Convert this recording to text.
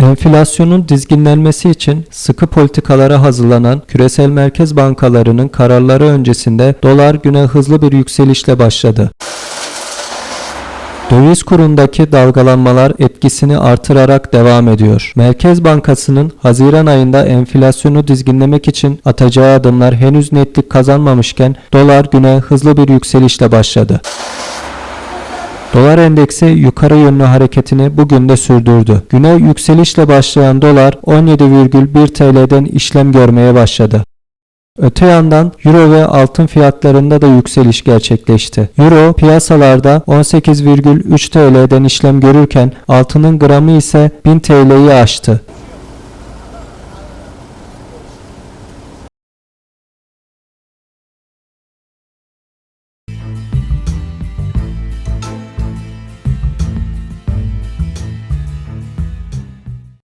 Enflasyonun dizginlenmesi için sıkı politikalara hazırlanan küresel merkez bankalarının kararları öncesinde dolar güne hızlı bir yükselişle başladı. Döviz kurundaki dalgalanmalar etkisini artırarak devam ediyor. Merkez Bankası'nın Haziran ayında enflasyonu dizginlemek için atacağı adımlar henüz netlik kazanmamışken dolar güne hızlı bir yükselişle başladı. Dolar endeksi yukarı yönlü hareketini bugün de sürdürdü. Güne yükselişle başlayan dolar 17,1 TL'den işlem görmeye başladı. Öte yandan Euro ve altın fiyatlarında da yükseliş gerçekleşti. Euro piyasalarda 18,3 TL'den işlem görürken altının gramı ise 1000 TL'yi aştı.